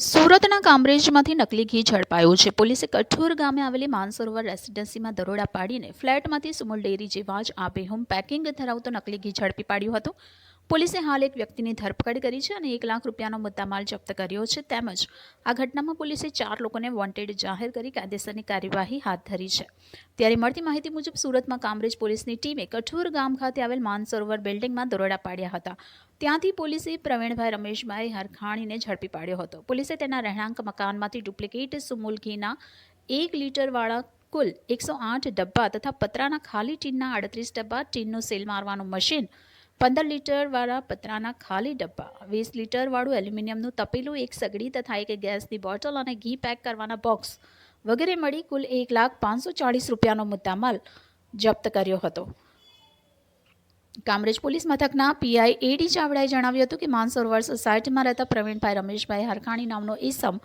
સુરતના કામરેજમાંથી નકલી ઘી ઝડપાયું છે. પોલીસે કઠોર ગામે આવેલી માનસરોવર રેસિડેન્સીમાં દરોડા પાડીને ફ્લેટમાંથી સુમુલ ડેરી જેવા જ આબેહૂમ પેકિંગ ધરાવતો નકલી ઘી ઝડપી પાડ્યું હતું. પોલીસે હાલ એક વ્યક્તિની ધરપકડ કરી છે અને એક લાખ રૂપિયાનો મુદ્દામાલ જપ્ત કર્યો છે. તેમજ આ ઘટનામાં પોલીસે ચાર લોકોને વોન્ટેડ જાહેર કરી કાયદેસરની કાર્યવાહી હાથ ધરી છે. ત્યારે મળતી માહિતી મુજબ સુરતમાં કામરેજ પોલીસની ટીમે કઠોર ગામ ખાતે આવેલ માનસરોવર બિલ્ડિંગમાં દરોડા પાડ્યા હતા. ત્યાંથી પોલીસે પ્રવીણભાઈ રમેશભાઈ હરખાણીને ઝડપી પાડ્યો હતો. પોલીસે તેના રહેણાંક મકાનમાંથી ડુપ્લિકેટ સુમુલ ઘીના એક લીટરવાળા કુલ એકસો આઠ ડબ્બા તથા પતરાના ખાલી ટીનના આડત્રીસ ડબ્બા ટીનનું સેલ મારવાનું મશીન પંદર લીટરવાળા પતરાના ખાલી ડબ્બા, વીસ લીટરવાળું એલ્યુમિનિયમનું તપેલું એક સગડી તથા એક ગેસની બોટલ અને ઘી પેક કરવાના બોક્સ વગેરે મળી કુલ એક લાખ પાંચસો ચાળીસ રૂપિયાનો મુદ્દામાલ જપ્ત કર્યો હતો. કામરેજ પોલીસ મથકના પીઆઈ એડી ચાવડાએ જણાવ્યું હતું કે માનસરોવર સોસાયટીમાં રહેતા પ્રવીણભાઈ રમેશભાઈ હરખાણી નામનો ઈસમ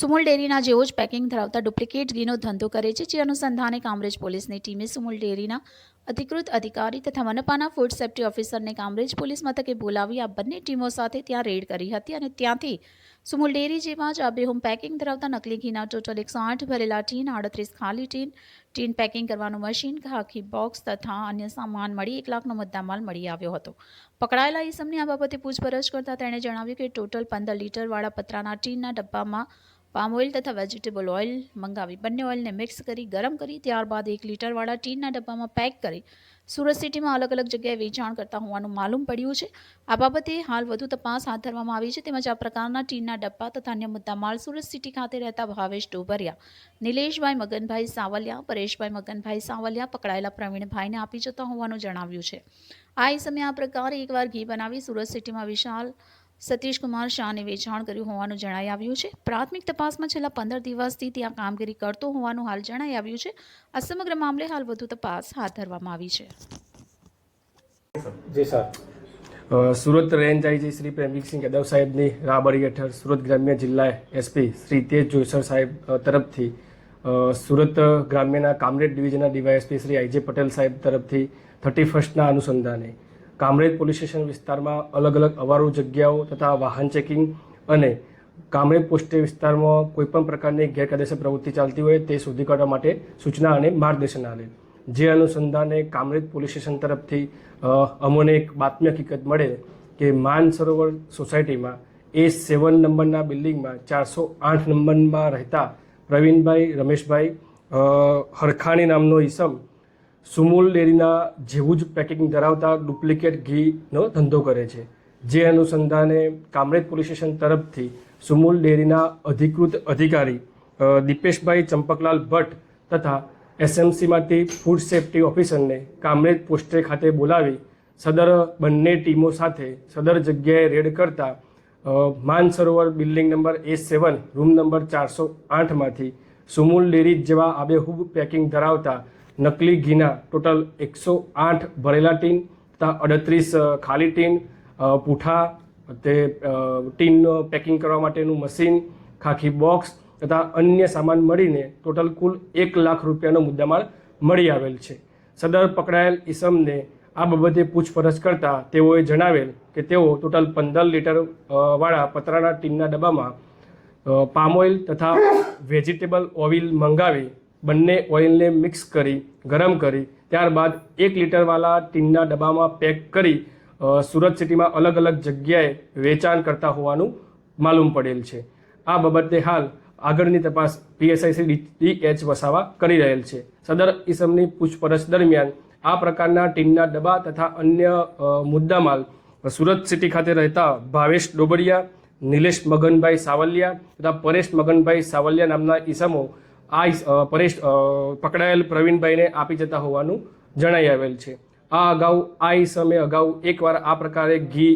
સુમુલ ડેરીના જેવો જ પેકિંગ ધરાવતા ડુપ્લિકેટ ઘીનો ધંધો કરે છે, જે અનુસંધાને કામરેજ પોલીસની ટીમે સુમુલ ડેરીના અધિકૃત અધિકારી તથા મનપાના ફૂડ સેફ્ટી ઓફિસરને કામરેજ પોલીસ મથકે બોલાવી આ બંને ટીમો સાથે ત્યાં રેડ કરી હતી અને ત્યાંથી સુમુલ ડેરી જેવા જ આબેહૂમ પેકિંગ ધરાવતા નકલી ઘીના ટોટલ એકસો આઠ ભરેલા ટીન, આડત્રીસ ખાલી ટીન ટીન પેકિંગ કરવાનું મશીન ખાખી બોક્સ તથા અન્ય સામાન મળી એક લાખનો મુદ્દામાલ મળી આવ્યો હતો. પકડાયેલા ઈસમની આ બાબતે પૂછપરછ કરતા તેણે જણાવ્યું કે ટોટલ પંદર લીટરવાળા પતરાના ટીનના ડબ્બામાં પામ ઓઇલ તથા વેજીટેબલ ઓઇલ મંગાવી. બંને ઓઇલને મિક્સ કરી, ગરમ કરી, ત્યારબાદ એક લીટરવાળા ટીનના ડબ્બામાં પેક કરી સુરત સિટીમાં અલગ અલગ જગ્યાએ વેચાણ કરતા હોવાનું માલુમ પડ્યું છે. આ બાબતે હાલ વધુ તપાસ હાથ ધરવામાં આવી છે. તેમજ આ પ્રકારના ટીનના ડબ્બા તથા અન્ય મુદ્દામાલ સુરત સિટી ખાતે રહેતા ભાવેશ ડોબરિયા, નિલેશભાઈ મગનભાઈ સાવલિયા, પરેશભાઈ મગનભાઈ સાવલિયા પકડાયેલા પ્રવીણભાઈને આપી જતા હોવાનું જણાવ્યું છે. આ સમયે આ પ્રકારે એકવાર ઘી બનાવી સુરત સિટીમાં વિશાલ સતીશકુમાર શાહને વેચાણ કર્યું હોવાનું જણાઈ આવ્યું છે. પ્રાથમિક તપાસમાં છેલ્લા પંદર દિવસથી ત્યાં કામગીરી કરતો હોવાનું હાલ જણાઈ આવ્યું છે. આ સમગ્ર મામલે હાલ વધુ તપાસ હાથ ધરવામાં આવી છે. જી sir. Surat range IG Shri Premvirsinh Yadav સાહેબની રાબડી હેઠળ સુરત ગ્રામ્ય જિલ્લા એસપી શ્રી તેજ જોઈસર સાહેબ તરફથી સુરત ગ્રામ્યના કામરેજ ડિવિઝનના ડીવાયએસપી શ્રી આઈજે પટેલ સાહેબ તરફથી થર્ટી ફર્સ્ટના અનુસંધાને કામરેજ પોલીસ સ્ટેશન વિસ્તારમાં અલગ અલગ અવારો જગ્યાઓ તથા વાહન ચેકિંગ અને કામરેજ પોસ્ટે વિસ્તારમાં કોઈપણ પ્રકારની ગેરકાયદેસર પ્રવૃત્તિ ચાલતી હોય તે શોધી કાઢવા માટે સૂચના અને માર્ગદર્શન આવેલ જે અનુસંધાને કામરેજ પોલીસ સ્ટેશન તરફથી અમોને એક બાતમી હકીકત મળે કે માન સરોવર સોસાયટીમાં એ સેવન નંબરના બિલ્ડિંગમાં ચારસો આઠ નંબરમાં રહેતા પ્રવીણભાઈ, રમેશભાઈ હરખાણી નામનો ઈસમ સુમુલ ડેરીના જેવું જ પેકિંગ ધરાવતા ડુપ્લિકેટ ઘીનો ધંધો કરે છે. જે અનુસંધાને કામરેજ પોલીસ સ્ટેશન તરફથી સુમુલ ડેરીના અધિકૃત અધિકારી દીપેશભાઈ ચંપકલાલ ભટ્ટ તથા એસએમસીમાંથી ફૂડ સેફ્ટી ઓફિસરને કામરેજ પોસ્ટે ખાતે બોલાવી સદર બંને ટીમો સાથે સદર જગ્યાએ રેડ કરતા Mansarovar building number A seven, room number ચારસો આઠમાંથી સુમુલ ડેરી જેવા આબેહૂબ પેકિંગ ધરાવતા નકલી ઘીના ટોટલ એકસો આઠ ભરેલા ટીન તથા અડત્રીસ ખાલી ટીન પૂઠા, તે ટીનનું ટીન પેકિંગ કરવા માટેનું મશીન, ખાખી બોક્સ, તથા અન્ય સામાન મળીને ટોટલ કુલ એક લાખ રૂપિયાનો મુદ્દામાલ મળી આવેલ છે. સદર પકડાયેલ ઈસમને આ બાબતે પૂછપરછ કરતા તેઓએ જણાવેલ કે તેઓ ટોટલ પંદર લીટર વાળા પતરાના ટીનના ડબ્બામાં પામ ઓઇલ તથા વેજીટેબલ ઓઇલ મંગાવી બંને ઓઇલને મિક્સ કરી, ગરમ કરી, ત્યારબાદ એક લીટરવાળા ટીનના ડબ્બામાં પેક કરી સુરત સિટીમાં અલગ અલગ જગ્યાએ વેચાણ કરતા હોવાનું માલુમ પડેલ છે. આ બાબતે હાલ આગળની તપાસ પીએસઆઈસી ડી એચ વસાવા કરી રહેલ છે. સદર ઇસમની પૂછપરછ દરમિયાન આ પ્રકારના ટીનના ડબ્બા તથા અન્ય મુદ્દામાલ સુરત સિટી ખાતે રહેતા ભાવેશ ડોબડિયા નિલેશ મગનભાઈ સાવલિયા તથા પરેશ મગનભાઈ સાવલિયા નામના ઈસમો આ પરેશ પકડાયેલ પ્રવીણભાઈને આપી જતા હોવાનું જણાઈ આવેલ છે. આ અગાઉ આ ઈસમે અગાઉ એકવાર આ પ્રકારે ઘી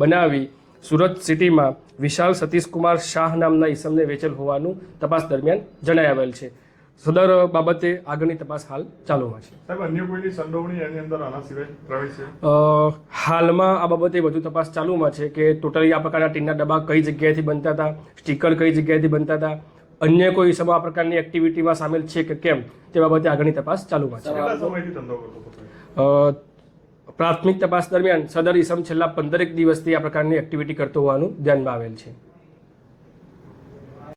બનાવી સુરત સિટીમાં વિશાલ સતીશકુમાર શાહ નામના ઈસમને વેચેલ હોવાનું તપાસ દરમિયાન જણાઈ આવેલ છે. સદર બાબતે આગળની તપાસ હાલ ચાલુમાં છે. સાહેબ અન્ય કોઈની સંડોવણી એની અંદર આના સિવાય પ્રવેશ છે? હાલમાં આ બાબતે વધુ તપાસ ચાલુમાં છે કે ટોટલી આ પ્રકારના ટીનના ડબ્બા કઈ જગ્યાએથી બનતા હતા સ્ટીકર કઈ જગ્યાએથી બનતા હતા અન્ય કોઈ સમા આ પ્રકારની એક્ટિવિટીમાં સામેલ છે કે કેમ? તે બાબતે આગળની તપાસ ચાલુમાં છે. પ્રાથમિક તપાસ દરમિયાન સદર ઈસમ છેલ્લા પંદરેક દિવસથી આ પ્રકારની એક્ટિવિટી કરતો હોવાનું ધ્યાનમાં આવેલ છે.